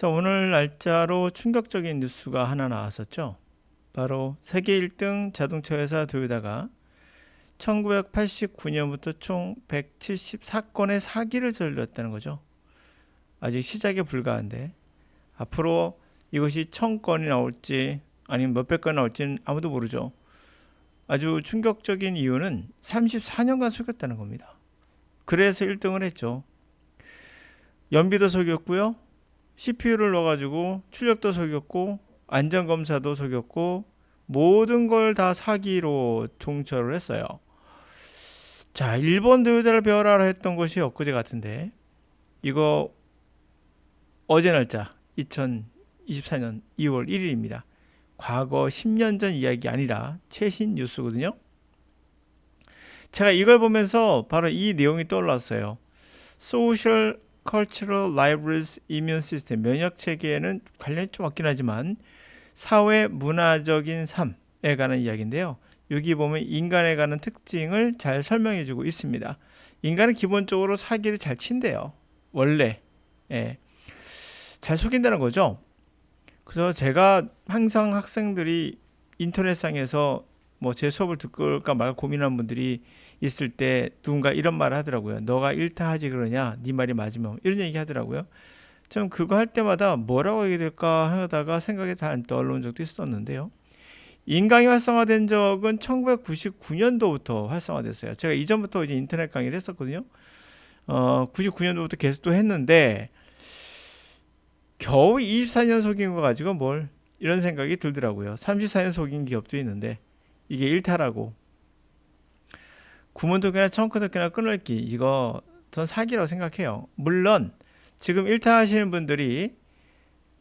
자, 오늘 날짜로 충격적인 뉴스가 하나 나왔었죠. 바로 세계 1등 자동차 회사 도요다가 1989년부터 총 174건의 사기를 저질렀다는 거죠. 아직 시작에 불과한데 앞으로 이것이 1000건이 나올지 아니면 몇백 건이 나올지는 아무도 모르죠. 아주 충격적인 이유는 34년간 속였다는 겁니다. 그래서 1등을 했죠. 연비도 속였고요. CPU를 넣어가지고 출력도 속였고 안전 검사도 속였고 모든 걸 다 사기로 종처를 했어요. 자, 일본 도요타를 배워라 했던 것이 엊그제 같은데 이거 어제 날짜 2024년 2월 1일입니다. 과거 10년 전 이야기 아니라 최신 뉴스거든요. 제가 이걸 보면서 바로 이 내용이 떠올랐어요. Social Cultural Libraries Immune System 면역 체계에는 관련이 좀 없긴 하지만 사회 문화적인 삶에 관한 이야기인데요. 여기 보면 인간에 관한 특징을 잘 설명해 주고 있습니다. 인간은 기본적으로 사기를 잘 친대요. 원래. 예. 잘 속인다는 거죠. 그래서 제가 항상 학생들이 인터넷상에서 뭐 제 수업을 듣을까 말까 고민하는 분들이 있을 때 누군가 이런 말을 하더라고요. 너가 일타하지 그러냐? 네 말이 맞으면 이런 얘기 하더라고요. 좀 그거 할 때마다 뭐라고 얘기 될까 하다가 생각이 잘 안 떠올라온 적도 있었는데요. 인강이 활성화된 적은 1999년도부터 활성화됐어요. 제가 이전부터 이제 인터넷 강의를 했었거든요. 어, 99년도부터 계속 또 했는데 겨우 24년 속인 거 가지고 뭘 이런 생각이 들더라고요. 34년 속인 기업도 있는데 이게 일타라고 구문도끼나 청크도끼나 끊을기 이거 전 사기라고 생각해요. 물론 지금 일타하시는 분들이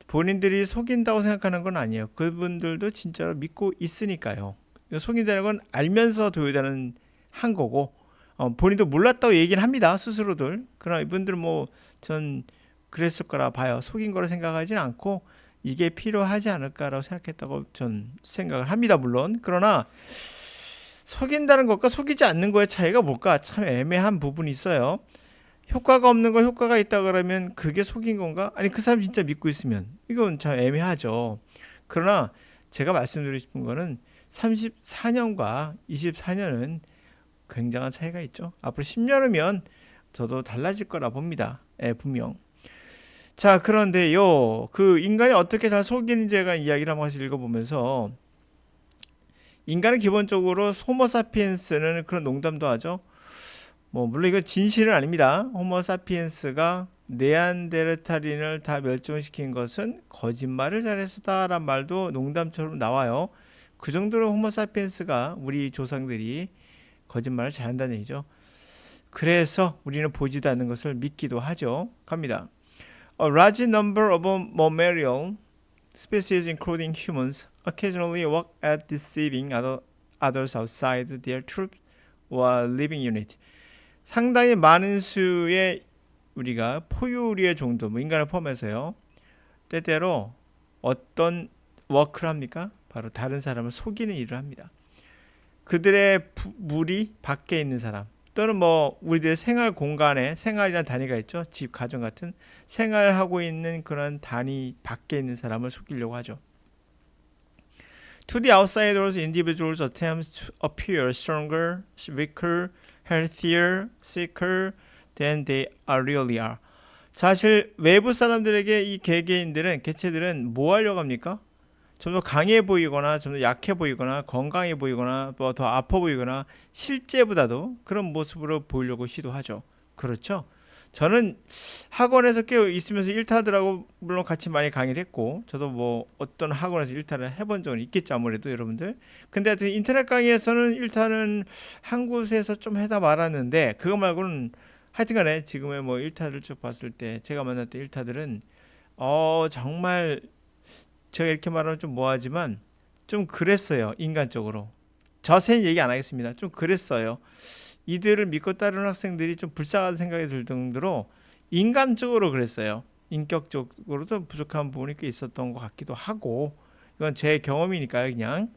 본인들이 속인다고 생각하는 건 아니에요. 그분들도 진짜로 믿고 있으니까요. 속인다는 건 알면서 도요다는 한 거고 어, 본인도 몰랐다고 얘기는 합니다. 스스로들. 그러나 이분들은 뭐전 그랬을 거라 봐요. 속인 거로 생각하지는 않고 이게 필요하지 않을까라고 생각했다고 전 생각을 합니다. 물론 그러나 속인다는 것과 속이지 않는 거의 차이가 뭘까 참 애매한 부분이 있어요. 효과가 없는 거 효과가 있다 그러면 그게 속인 건가? 아니 그 사람 진짜 믿고 있으면 이건 참 애매하죠. 그러나 제가 말씀드리고 싶은 거는 34년과 24년은 굉장한 차이가 있죠. 앞으로 10년 후면 저도 달라질 거라 봅니다. 예, 분명. 자, 그런데요, 그 인간이 어떻게 잘 속이는지에 관한 이야기를 한번 같이 읽어보면서 인간은 기본적으로 호모사피엔스는 그런 농담도 하죠. 뭐 물론 이거 진실은 아닙니다. 호모사피엔스가 네안데르탈인을 다 멸종시킨 것은 거짓말을 잘했다란 말도 농담처럼 나와요. 그 정도로 호모사피엔스가 우리 조상들이 거짓말을 잘한다는 얘기죠. 그래서 우리는 보지도 않는 것을 믿기도 하죠. 갑니다. A large number of mammalian species, including humans, occasionally work at deceiving other, others outside their troop or living unit. 상당히 많은 수의 우리가 포유류의 종도, 뭐 인간을 포함해서요. 때때로 어떤 워크를 합니까? 바로 다른 사람을 속이는 일을 합니다. 그들의 무리 밖에 있는 사람 또는 뭐 우리들의 생활 공간에 생활이란 단위가 있죠. 집, 가정 같은 생활하고 있는 그런 단위 밖에 있는 사람을 속이려고 하죠. To the outsiders, individuals attempt to appear stronger, weaker, healthier, sicker than they are really are. 사실 외부 사람들에게 이 개개인들은 개체들은 뭐 하려고 합니까? 좀더 강해 보이거나 좀더 약해 보이거나 건강해 보이거나 뭐 더 아파 보이거나 실제보다도 그런 모습으로 보이려고 시도하죠. 그렇죠? 저는 학원에서 깨어 있으면서 일타들하고 물론 같이 많이 강의를 했고 저도 뭐 어떤 학원에서 일타를 해본 적은 있겠죠 아무래도 여러분들 근데 하여튼 인터넷 강의에서는 일타는 한 곳에서 좀 해다 말았는데 그거 말고는 하여튼간에 지금의 뭐 일타를 쭉 봤을 때 제가 만났던 일타들은 어 정말 제가 이렇게 말하면 좀 뭐하지만 좀 그랬어요 인간적으로 자세히 얘기 안 하겠습니다 좀 그랬어요 이들을 믿고 따르는 학생들이 좀 불쌍한 생각이 들 정도로 인간적으로 그랬어요. 인격적으로도 부족한 부분이 꽤 있었던 것 같기도 하고 이건 제 경험이니까요, 그냥.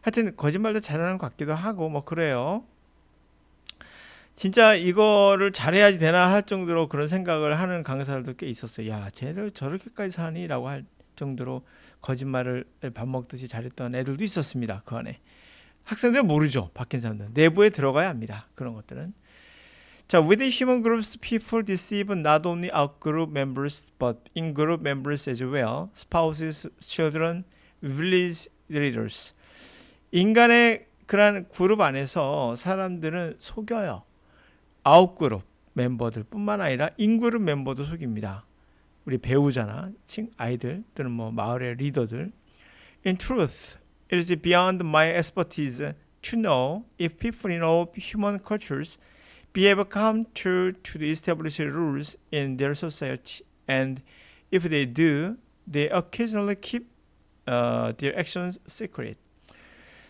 하여튼 거짓말도 잘하는 것 같기도 하고 뭐 그래요. 진짜 이거를 잘해야지 되나 할 정도로 그런 생각을 하는 강사들도 꽤 있었어요. 야, 쟤들 저렇게까지 사니 라고 할 정도로 거짓말을 밥 먹듯이 잘했던 애들도 있었습니다. 그 안에 학생들은 모르죠. 바뀐 사람들 내부에 들어가야 합니다. 그런 것들은. 자, with human groups, people deceive not only out group members but in group members as well. Spouses, children, village leaders. 인간의 그러한 그룹 안에서 사람들은 속여요. 아웃그룹 멤버들뿐만 아니라 인그룹 멤버도 속입니다. 우리 배우자나 친 아이들 또는 뭐 마을의 리더들. In truth, it is beyond my expertise to know if people in all human cultures behave counter to the established rules in their society, and if they do, they occasionally keep uh, their actions secret.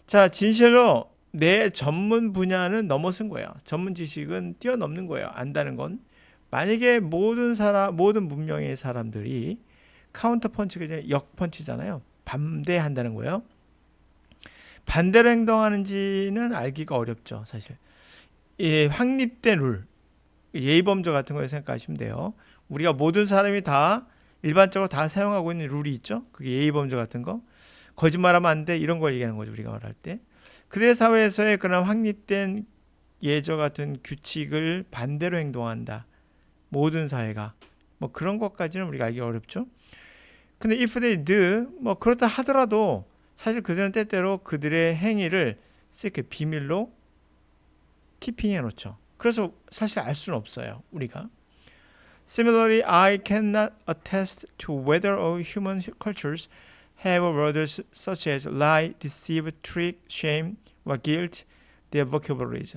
자, 진실로 내 전문 분야는 넘어선 거예요. 전문 지식은 뛰어넘는 거예요. 안다는 건 만약에 모든 사람 모든 문명의 사람들이 카운터 펀치가 이제 역 펀치잖아요. 반대한다는 거예요. 반대로 행동하는지는 알기가 어렵죠, 사실. 이 확립된 룰, 예의범죄 같은 거 생각하시면 돼요. 우리가 모든 사람이 다 일반적으로 다 사용하고 있는 룰이 있죠. 그게 예의범죄 같은 거. 거짓말하면 안 돼. 이런 걸 얘기하는 거죠. 우리가 말할 때. 그들의 사회에서의 그런 확립된 예저 같은 규칙을 반대로 행동한다. 모든 사회가. 뭐 그런 것까지는 우리가 알기 어렵죠. 근데 if they do 뭐 그렇다 하더라도 사실 그들은 때때로 그들의 행위를 이렇게 비밀로 키핑해 놓죠. 그래서 사실 알 수는 없어요. 우리가. Similarly, I cannot attest to whether all human cultures have words such as lie, deceive, trick, shame, or guilt, their vocabularies.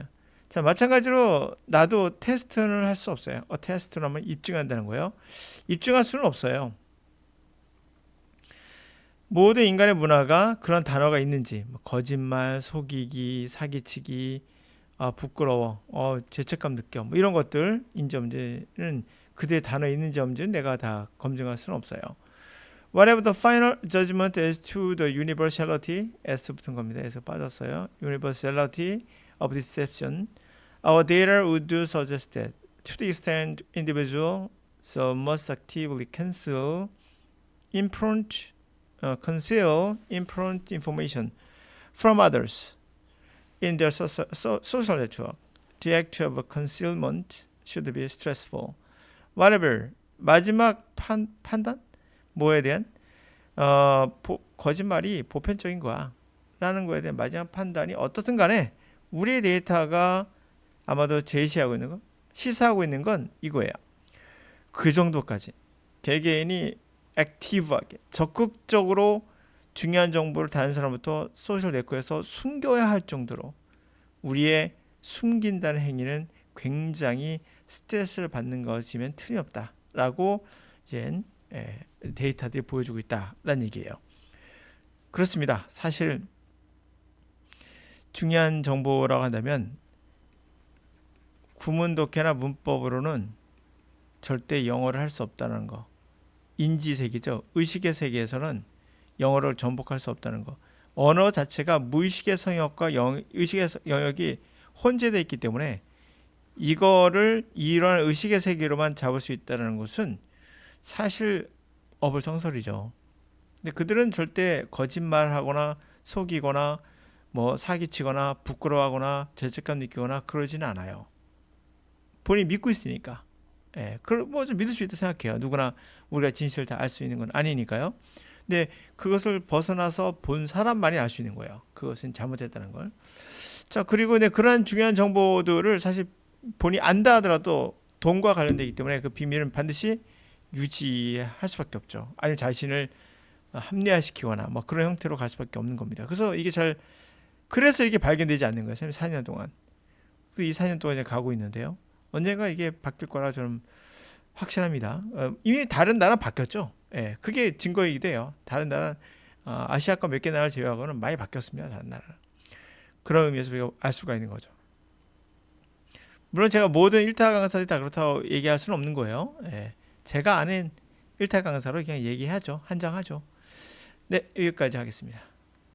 자, 마찬가지로 나도 테스트는 할 수 없어요. 어, 테스트는 하면 입증한다는 거예요. 입증할 수는 없어요. 모든 인간의 문화가 그런 단어가 있는지 뭐 거짓말, 속이기, 사기치기, 아, 부끄러워, 어, 죄책감 느껴 뭐 이런 것들 인지문제는 그들의 단어에 있는지 없는지 내가 다 검증할 수는 없어요. Whatever the final judgment as to the universality, S 붙은 겁니다. 에서 빠졌어요. Universality of deception. Our data would suggest that to the extent individual so must actively cancel, imprint, uh, conceal, imprint information from others in their so, so, social network. The act of concealment should be stressful. Whatever 마지막 판, 판단 뭐에 대한 어, 보, 거짓말이 보편적인 거야라는 거에 대한 마지막 판단이 어떻든 간에 우리의 데이터가 아마도 제시하고 있는 거 시사하고 있는 건 이거예요. 그 정도까지 개개인이 액티브하게 적극적으로 중요한 정보를 다른 사람부터 소셜 네트워크에서 숨겨야 할 정도로 우리의 숨긴다는 행위는 굉장히 스트레스를 받는 것이면 틀림없다라고 이제 예, 데이터들이 보여주고 있다라는 얘기예요. 그렇습니다. 사실 중요한 정보라고 한다면 구문 독해나 문법으로는 절대 영어를 할 수 없다는 거. 인지 세계죠. 의식의 세계에서는 영어를 전복할 수 없다는 거. 언어 자체가 무의식의 성역과 영, 의식의 영역이 혼재되어 있기 때문에 이거를 이러한 의식의 세계로만 잡을 수 있다는 것은 사실 어불성설이죠. 근데 그들은 절대 거짓말하거나 속이거나 뭐 사기치거나 부끄러워하거나 죄책감 느끼거나 그러지는 않아요. 본인이 믿고 있으니까. 예, 뭐좀 믿을 수 있다 생각해요. 누구나 우리가 진실을 다 알 수 있는 건 아니니까요. 근데 그것을 벗어나서 본 사람만이 알 수 있는 거예요. 그것은 잘못했다는 걸. 자, 그리고 네, 그러한 중요한 정보들을 사실 본인이 안다 하더라도 돈과 관련되기 때문에 그 비밀은 반드시 유지할 수밖에 없죠. 아니면 자신을 합리화시키거나 뭐 그런 형태로 갈 수밖에 없는 겁니다. 그래서 이게 잘 그래서 이게 발견되지 않는 거예요. 4년 동안. 이 4년 동안 이제 가고 있는데요. 언젠가 이게 바뀔 거라 저는 확신합니다. 어, 이미 다른 나라 바뀌었죠. 예, 그게 증거이기 돼요. 다른 나라 어, 아시아권 몇 개 나라 제외하고는 많이 바뀌었습니다. 다른 나라. 그런 의미에서 우리가 알 수가 있는 거죠. 물론 제가 모든 일타 강사들이 다 그렇다고 얘기할 수는 없는 거예요. 예. 제가 아는 일타 강사로 그냥 얘기하죠. 한장하죠. 네, 여기까지 하겠습니다.